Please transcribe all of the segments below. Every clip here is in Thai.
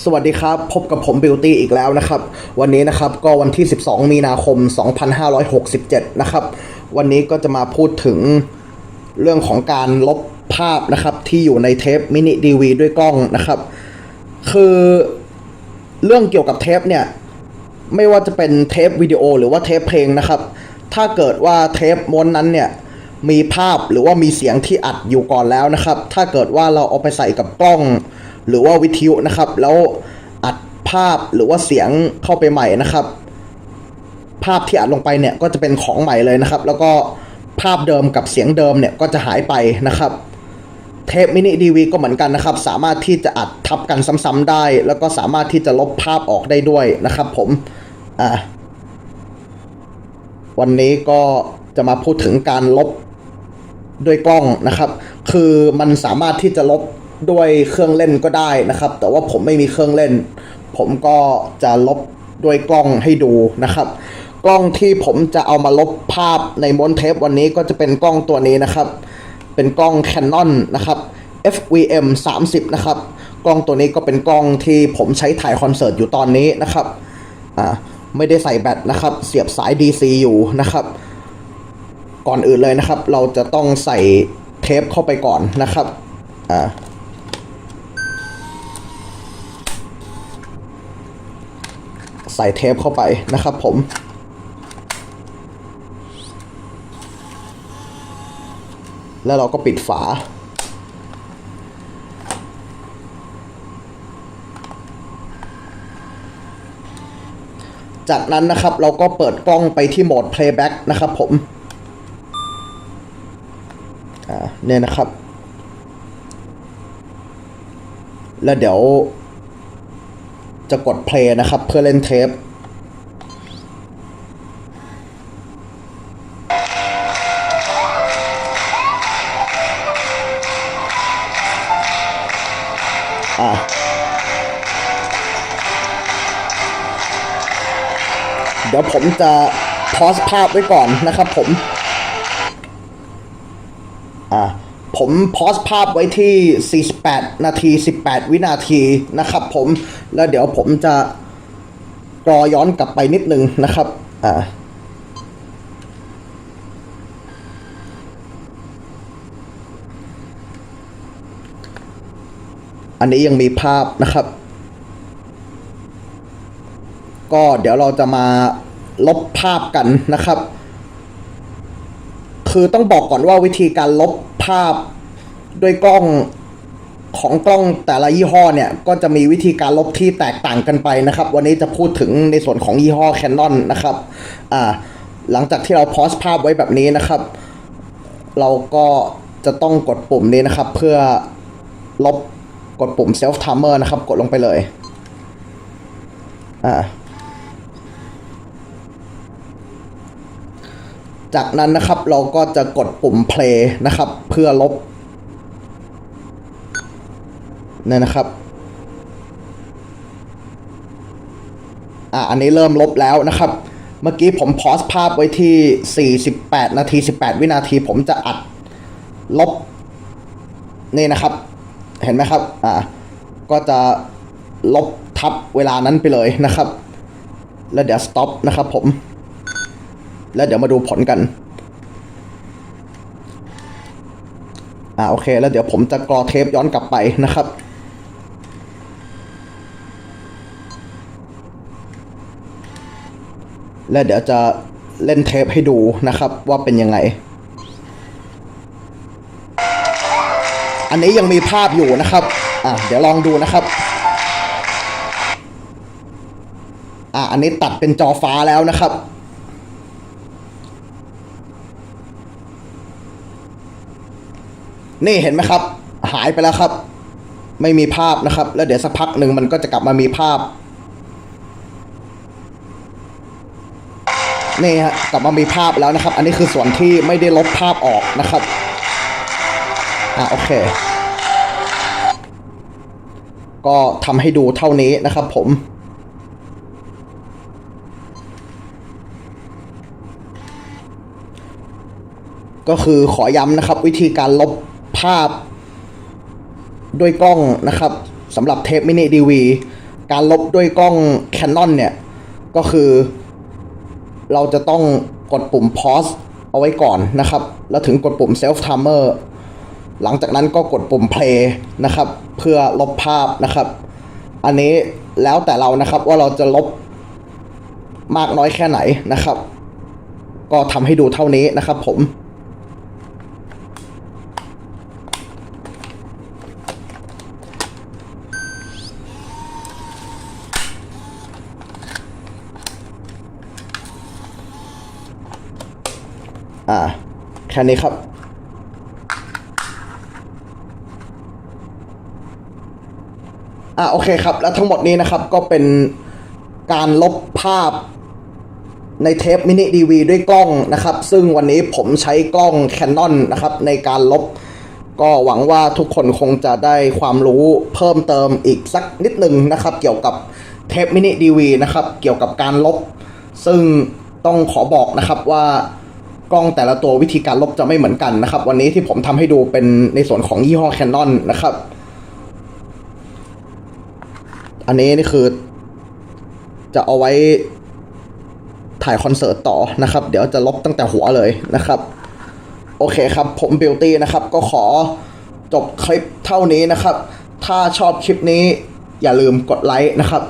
สวัสดีครับ พบกับผมบิวตี้อีกแล้วนะครับ วันนี้นะครับก็วันที่ 12 มีนาคม 2567 นะครับ วันนี้ก็จะมาพูดถึงเรื่องของการลบภาพนะครับ ที่อยู่ในเทปมินิดีวีด้วยกล้องนะครับ คือเรื่องเกี่ยวกับเทปเนี่ย ไม่ว่าจะเป็นเทปวิดีโอหรือว่าเทปเพลงนะครับ ถ้าเกิดว่าเทปม้วนนั้นเนี่ยมีภาพหรือว่ามีเสียงที่อัดอยู่ก่อนแล้วนะครับ ถ้าเกิดว่าเราเอาไปใส่กับกล้อง หรือว่าวิทยุนะครับ แล้วอัดภาพหรือว่าเสียงเข้าไปใหม่นะครับ ภาพที่อัดลงไปเนี่ยก็จะเป็นของใหม่เลยนะครับ แล้วก็ภาพเดิมกับเสียงเดิมเนี่ยก็จะหายไปนะครับเทปมินิดีวีก็เหมือนกันนะครับ สามารถที่จะอัดทับกันซ้ำๆได้ แล้วก็สามารถที่จะลบภาพออกได้ด้วยนะครับ ผมอ่าวันนี้ก็จะมาพูดถึงการลบด้วยกล้องนะครับ คือมันสามารถที่จะลบ ด้วยเครื่องเล่นก็ได้นะครับ แต่ว่าผมไม่มีเครื่องเล่น ผมก็จะลบด้วยกล้องให้ดูนะครับ กล้องที่ผมจะเอามาลบภาพในม้วนเทปวันนี้ก็จะเป็นกล้องตัวนี้นะครับ เป็นกล้อง Canon นะครับ FVM 30 นะครับ กล้องตัวนี้ก็เป็นกล้องที่ผมใช้ถ่ายคอนเสิร์ตอยู่ตอนนี้นะครับอ่าไม่ได้ใส่แบตนะครับ เสียบสาย DC อยู่นะครับ ก่อนอื่นเลยนะครับ เราจะต้องใส่เทปเข้าไปก่อนนะครับอ่า ใส่เทปเข้าไปนะครับผมแล้วเราก็ปิดฝา จากนั้นนะครับเราก็เปิดกล้องไปที่โหมด playback นะครับผม อ่า เนี่ยนะครับ แล้วเดี๋ยว จะกด play นะครับ เพื่อเล่นเทปอะเดี๋ยวผมจะพอสภาพไว้ก่อนนะครับผม อะ ผมพอสภาพไว้ที่ 48 นาที 18 วินาทีนะครับผม แล้วเดี๋ยวผมจะรอย้อนกลับไปนิดนึงนะครับ อ่าอันนี้ยังมีภาพนะครับ ก็เดี๋ยวเราจะมาลบภาพกันนะครับ คือต้องบอกก่อนว่าวิธีการลบภาพด้วยกล้องของกล้องแต่ละยี่ห้อเนี่ย ก็จะมีวิธีการลบที่แตกต่างกันไปนะครับ วันนี้จะพูดถึงในส่วนของยี่ห้อ Canon นะครับอ่าหลังจากที่เราโพสต์ภาพไว้แบบนี้นะครับ เราก็จะต้องกดปุ่มนี้นะครับ เพื่อลบกดปุ่ม self timer นะครับ กดลงไปเลยอ่า จากนั้นนะครับเราก็จะกดปุ่ม play นะครับ เพื่อลบเนี่ยนะครับอ่าอันนี้เริ่มลบแล้วนะครับ เมื่อกี้ผมพอสภาพไว้ที่ 48 นาที 18 วินาที ผมจะอัดลบ นี่นะครับ เห็นไหมครับ อ่า ก็จะลบทับเวลานั้นไปเลยนะครับ แล้วเดี๋ยว stop นะครับผม แล้วเดี๋ยวมาดูผลกัน อ่าโอเค แล้วเดี๋ยวผมจะกรอเทปย้อนกลับไปนะครับแล้วเดี๋ยวจะเล่นเทปให้ดูนะครับว่าเป็นยังไง อันนี้ยังมีภาพอยู่นะครับ อ่าเดี๋ยวลองดูนะครับ อ่าอันนี้ตัดเป็นจอฟ้าแล้วนะครับ นี่เห็นไหมครับ หายไปแล้วครับ ไม่มีภาพนะครับ แล้วเดี๋ยวสักพักหนึ่งมันก็จะกลับมามีภาพนี่ฮะกลับมามีภาพแล้วนะครับ อันนี้คือส่วนที่ไม่ได้ลบภาพออกนะครับอะโอเค ก็ทำให้ดูเท่านี้นะครับผมก็คือขอย้ำนะครับ วิธีการลบ ภาพด้วยกล้องนะครับสำหรับเทปมินิดีวีการลบด้วยกล้อง Canon เนี่ย ก็คือ เราจะต้องกดปุ่ม pause เอาไว้ก่อนนะครับ แล้วถึงกดปุ่ม self timer หลังจากนั้นก็กดปุ่ม play นะครับ เพื่อลบภาพนะครับ อันนี้แล้วแต่เรานะครับว่าเราจะลบมากน้อยแค่ไหนนะครับ ก็ทำให้ดูเท่านี้นะครับผม อ่า แค่นี้ครับ อ่าโอเคครับ แล้วทั้งหมดนี้นะครับก็เป็นการลบภาพในเทปมินิดีวีด้วยกล้องนะครับ ซึ่งวันนี้ผมใช้กล้อง Canon นะครับ ในการลบ ก็หวังว่าทุกคนคงจะได้ความรู้เพิ่มเติมอีกสักนิดหนึ่งนะครับ เกี่ยวกับเทปมินิดีวีนะครับ เกี่ยวกับการลบ ซึ่งต้องขอบอกนะครับว่า กล้องแต่ละตัววิธีการลบจะไม่เหมือนกันนะครับ วันนี้ที่ผมทำให้ดูเป็นในส่วนของยี่ห้อ Canon นะครับ อันนี้นี่คือจะเอาไว้ถ่ายคอนเสิร์ตต่อนะครับ เดี๋ยวจะลบตั้งแต่หัวเลยนะครับ โอเคครับผมบิวตี้นะครับ ก็ขอจบคลิปเท่านี้นะครับ ถ้าชอบคลิปนี้อย่าลืมกดไลค์นะครับ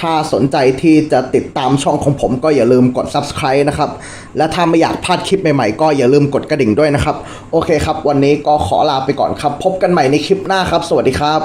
ถ้าสนใจที่จะติดตามช่องของผมก็อย่าลืมกด subscribe นะครับ และถ้าไม่อยากพลาดคลิปใหม่ๆ ก็อย่าลืมกดกระดิ่งด้วยนะครับ โอเคครับ วันนี้ก็ขอลาไปก่อนครับ พบกันใหม่ในคลิปหน้าครับ สวัสดีครับ